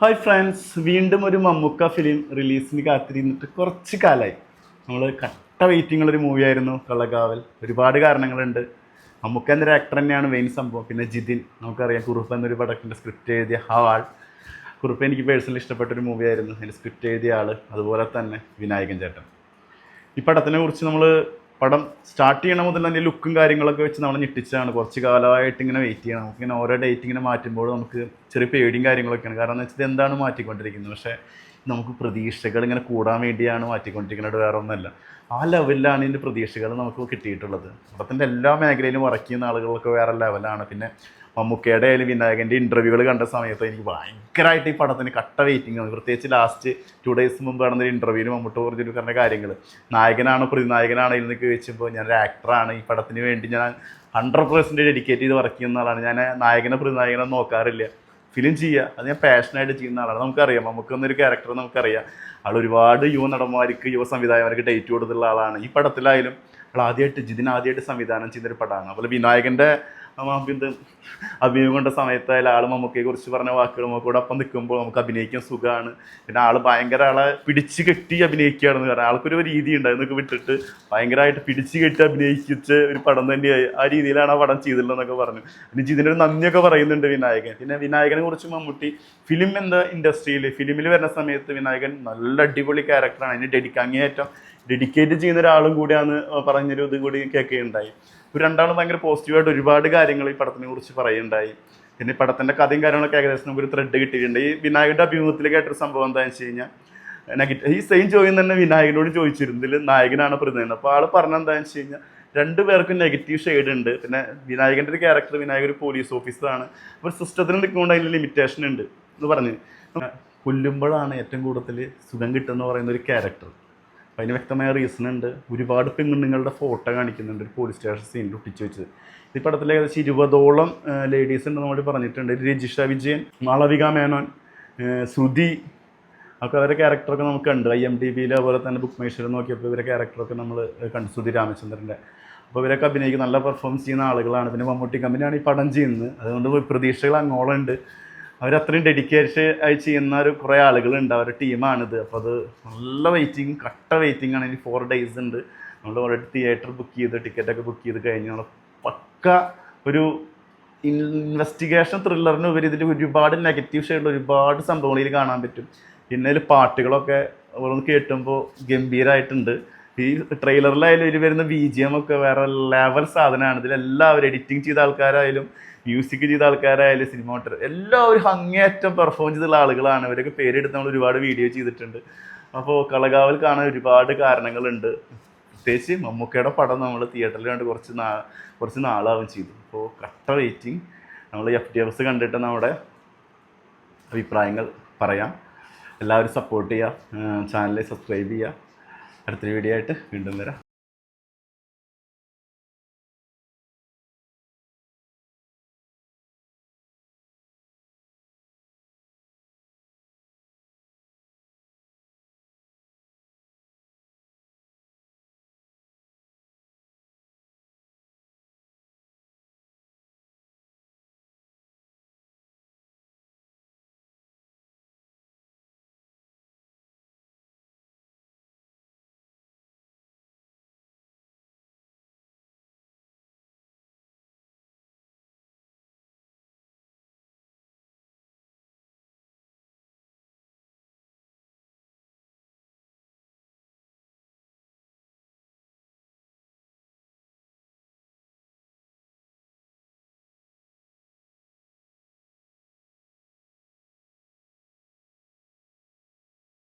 Hi friends വീണ്ടും ഒരു Mammukka film റിലീസിന് കാത്തിരുന്നിട്ട് കുറച്ച് കാലമായി നമ്മൾ കട്ട വെയിറ്റിംഗ് ഉള്ളൊരു മൂവി ആയിരുന്നു കള്ളകാവൽ ഒരുപാട് കാരണങ്ങളുണ്ട്. മമ്മൂക്ക എന്നൊരു ആക്ടർ തന്നെയാണ് മെയിൻ സംഭവം. പിന്നെ ജിതിൻ നമുക്കറിയാം കുറുപ്പ് എന്നൊരു പടത്തിന്റെ സ്ക്രിപ്റ്റ് എഴുതിയ ആൾ കുറുപ്പ് എനിക്ക് പേഴ്സണലി ഇഷ്ടപ്പെട്ട ഒരു മൂവി ആയിരുന്നു. അതിന്റെ സ്ക്രിപ്റ്റ് എഴുതിയ ആൾ അതുപോലെ തന്നെ വിനായകൻ ചേട്ടൻ. ഈ പടത്തിനെ കുറിച്ച് നമ്മൾ പടം സ്റ്റാർട്ട് ചെയ്യണ മുതൽ തന്നെ ലുക്കും കാര്യങ്ങളൊക്കെ വെച്ച് നമ്മൾ ഞെട്ടിച്ചാണ് കുറച്ച് കാലമായിട്ട് ഇങ്ങനെ വെയിറ്റ് ചെയ്യണം. നമുക്കിങ്ങനെ ഓരോ ഡേറ്റ് ഇങ്ങനെ മാറ്റുമ്പോൾ നമുക്ക് ചെറിയ പേടിയും കാര്യങ്ങളൊക്കെയാണ്. കാരണം എന്ന് വെച്ചാൽ എന്താണ് മാറ്റിക്കൊണ്ടിരിക്കുന്നത്? പക്ഷേ നമുക്ക് പ്രതീക്ഷകൾ ഇങ്ങനെ കൂടാൻ വേണ്ടിയാണ് മാറ്റിക്കൊണ്ടിരിക്കുന്നത് വേറെ ഒന്നല്ല ആ ലെവലിലാണ് ഇതിന്റെ പ്രതീക്ഷകൾ നമുക്ക് കിട്ടിയിട്ടുള്ളത്. പടത്തിന്റെ എല്ലാ മേഖലയിലും വർക്ക് ചെയ്യുന്ന ആളുകളൊക്കെ വേറെ ലെവലാണ് പിന്നെ മമ്മൂക്കയുടെ ആയാലും വിനായകന്റെ ഇന്റർവ്യൂകൾ കണ്ട സമയത്ത് എനിക്ക് ഭയങ്കരമായിട്ട് ഈ പടത്തിന് കട്ട വെയിറ്റിംഗ് ആണ്. പ്രത്യേകിച്ച് ലാസ്റ്റ് ടു ഡേയ്സ് മുമ്പ് നടന്ന ഇന്റർവ്യൂവിന് മമ്മൂട്ട് പറഞ്ഞിട്ട് പറഞ്ഞ കാര്യങ്ങൾ നായകനാണോ പ്രതിനായകനാണോ എന്നൊക്കെ ചോദിച്ചപ്പോൾ ഞാനൊരു ആക്ടറാണ് ഈ പടത്തിന് വേണ്ടി ഞാൻ ഹൺഡ്രഡ് പെർസെന്റ് ഡെഡിക്കേറ്റ് ചെയ്ത് വർക്ക് ചെയ്യുന്ന ആളാണ്. ഞാൻ നായകനെ പ്രതിനായകനെ നോക്കാറില്ല. ഫിലിം ചെയ്യുക അത് ഞാൻ പാഷനായിട്ട് ചെയ്യുന്ന ആളാണ്. നമുക്കറിയാം. നമുക്കൊന്നൊരു ക്യാരക്ടർ നമുക്കറിയാം. ആൾ ഒരുപാട് യുവ നടന്മാർക്ക് യുവ സംവിധായകർക്ക് ഡേറ്റ് കൊടുത്തുള്ള ആളാണ്. ഈ പടത്തിലായാലും ആൾ ആദ്യമായിട്ട് ജിതിൻ ആദ്യമായിട്ട് സംവിധാനം ചെയ്തൊരു പടമാണ് അതുപോലെ വിനായകന്റെ ഇത് അഭിനയം കൊണ്ട സമയത്തായാലും ആൾ മമ്മൂക്കയെ കുറിച്ച് പറഞ്ഞ വാക്കുകൾ നമുക്കൂടെ ഒപ്പം നിൽക്കുമ്പോൾ നമുക്ക് അഭിനയിക്കാൻ സുഖമാണ് പിന്നെ ആൾ ഭയങ്കര ആളെ പിടിച്ച് കെട്ടി അഭിനയിക്കുകയാണെന്ന് പറയാം. ആൾക്കൊരു രീതി ഉണ്ടായിരുന്നു വിട്ടിട്ട് ഭയങ്കരമായിട്ട് പിടിച്ച് കെട്ടി അഭിനയിച്ചിട്ട് ഒരു പടം തന്നെയായി. ആ രീതിയിലാണ് ആ പടം ചെയ്തിട്ടുള്ളതെന്നൊക്കെ പറഞ്ഞു. പിന്നെ ഇതിന്റെ ഒരു നന്ദിയൊക്കെ പറയുന്നുണ്ട് വിനായകൻ. പിന്നെ വിനായകനെ കുറിച്ച് മമ്മൂട്ടി ഫിലിം എന്താ ഇൻഡസ്ട്രിയിൽ ഫിലിമിൽ വരുന്ന സമയത്ത് വിനായകൻ നല്ല അടിപൊളി ക്യാരക്ടറാണ് അതിന് ഡെഡിക്ക അങ്ങേയറ്റം ഡെഡിക്കേറ്റ് ചെയ്യുന്ന ഒരാളും കൂടിയാണ് പറഞ്ഞൊരു ഇത് കൂടി കേൾക്കുകയുണ്ടായി. ഇവർ രണ്ടാളും ഭയങ്കര പോസിറ്റീവായിട്ട് ഒരുപാട് കാര്യങ്ങൾ ഈ പടത്തിനെ കുറിച്ച് പറയുണ്ടായി പിന്നെ ഈ പടത്തിന്റെ കഥയും കാര്യങ്ങളൊക്കെ ഏകദേശം നമുക്ക് ഒരു ത്രെഡ് കിട്ടിയിട്ടുണ്ട്. ഈ വിനായകന്റെ അഭിമുഖത്തിൽ കേട്ടൊരു സംഭവം എന്താണെന്ന് വെച്ച് കഴിഞ്ഞാൽ നെഗറ്റീവ് ഈ സെയിം ചോദ്യം തന്നെ വിനായകനോട് ചോദിച്ചിരുന്നതിൽ നായകനാണ് പ്രതിനിധി. അപ്പോൾ ആൾ പറഞ്ഞ എന്താണെന്ന് വെച്ച് കഴിഞ്ഞാൽ രണ്ടു പേർക്കും നെഗറ്റീവ് ഷെയ്ഡ് ഉണ്ട്. പിന്നെ വിനായകന്റെ ഒരു ക്യാരക്ടർ വിനായകർ ഒരു പോലീസ് ഓഫീസറാണ് അപ്പോൾ സിസ്റ്റത്തിന് നിൽക്കുമ്പോൾ അതിന് ലിമിറ്റേഷൻ ഉണ്ട് എന്ന് പറഞ്ഞ്. കൊല്ലുമ്പോഴാണ് ഏറ്റവും കൂടുതൽ സുഖം കിട്ടുന്ന പറയുന്ന ഒരു ക്യാരക്ടർ അതിന് വ്യക്തമായ റീസൺ ഉണ്ട്. ഒരുപാട് പെണ്ണുങ്ങളുടെ ഫോട്ടോ കാണിക്കുന്നുണ്ട് ഒരു പോലീസ് സ്റ്റേഷൻ സീനിൽ ഒട്ടിച്ച് വെച്ചത്. ഈ പടത്തിൽ ഏകദേശം ഇരുപതോളം ലേഡീസ് ഉണ്ട് നമ്മൾ പറഞ്ഞിട്ടുണ്ട്. രജിഷ വിജയൻ മാളവിക മേനോൻ ശ്രുതി ഒക്കെ അവരുടെ ക്യാരക്ടറൊക്കെ നമുക്ക് കണ്ട്. ഐ എം ടി വിയിൽ അതുപോലെ തന്നെ ബുക്ക് മേശ്വരം നോക്കിയപ്പോൾ ഇവരുടെ ക്യാരക്ടറൊക്കെ നമ്മൾ കണ്ടു. ശ്രുതി രാമചന്ദ്രന്റെ അപ്പോൾ ഇവരൊക്കെ അഭിനയിക്കും നല്ല പെർഫോം ചെയ്യുന്ന ആളുകളാണ്. പിന്നെ മമ്മൂട്ടി കമ്പനിയാണ് ഈ പടം ചെയ്യുന്നത്. അതുകൊണ്ട് പ്രതീക്ഷകൾ അങ്ങോളം ഉണ്ട്. അവരത്രയും ഡെഡിക്കേഷൻ ആയി ചെയ്യുന്ന ഒരു കുറേ ആളുകളുണ്ട്. അവരുടെ ടീമാണിത് അപ്പോൾ അത് നല്ല വെയിറ്റിംഗ് കട്ട വെയിറ്റിംഗ് ആണ്. ഇനി ഫോർ ഡേയ്സ് ഉണ്ട്. നമ്മൾ ഓൾറെഡി തിയേറ്റർ ബുക്ക് ചെയ്ത് ടിക്കറ്റൊക്കെ ബുക്ക് ചെയ്ത് കഴിഞ്ഞ് നമ്മൾ പക്ക ഒരു ഇൻവെസ്റ്റിഗേഷൻ ത്രില്ലറിന് ഉപരി ഇതിൽ ഒരുപാട് നെഗറ്റീവ് ഷെയ്ഡിൽ ഒരുപാട് സംഭവങ്ങൾ ഇതിൽ കാണാൻ പറ്റും. പിന്നെ ഇതിൽ പാട്ടുകളൊക്കെ ഓരോന്ന് കേട്ടുമ്പോൾ ഗംഭീരമായിട്ടുണ്ട് ഈ ട്രെയിലറിലായാലും ഇതിൽ വരുന്ന ബി ജി എം ഒക്കെ വേറെ ലെവൽ സാധനമാണ്. ഇതിലെല്ലാവരും എഡിറ്റിംഗ് ചെയ്ത ആൾക്കാരായാലും മ്യൂസിക് ചെയ്ത ആൾക്കാരായാലും സിനിമോട്ടർ എല്ലാവരും അങ്ങേയറ്റം പെർഫോം ചെയ്തുള്ള ആളുകളാണ്. ഇവരൊക്കെ പേരെടുത്ത് നമ്മൾ ഒരുപാട് വീഡിയോ ചെയ്തിട്ടുണ്ട്. അപ്പോൾ കളകാവൽ കാണാൻ ഒരുപാട് കാരണങ്ങളുണ്ട്. പ്രത്യേകിച്ച് മമ്മൂക്കയുടെ പടം നമ്മൾ തിയേറ്ററിൽ കണ്ട് കുറച്ച് നാ കുറച്ച് നാളാവും ചെയ്തു. അപ്പോൾ കട്ട വെയിറ്റിംഗ് നമ്മൾ എഫ് ടി എഫ്സ് കണ്ടിട്ട് നമ്മുടെ അഭിപ്രായങ്ങൾ പറയാം. എല്ലാവരും സപ്പോർട്ട് ചെയ്യുക ചാനലിൽ സബ്സ്ക്രൈബ് ചെയ്യുക അടുത്തൊരു വീഡിയോ ആയിട്ട് വീണ്ടും വരാം.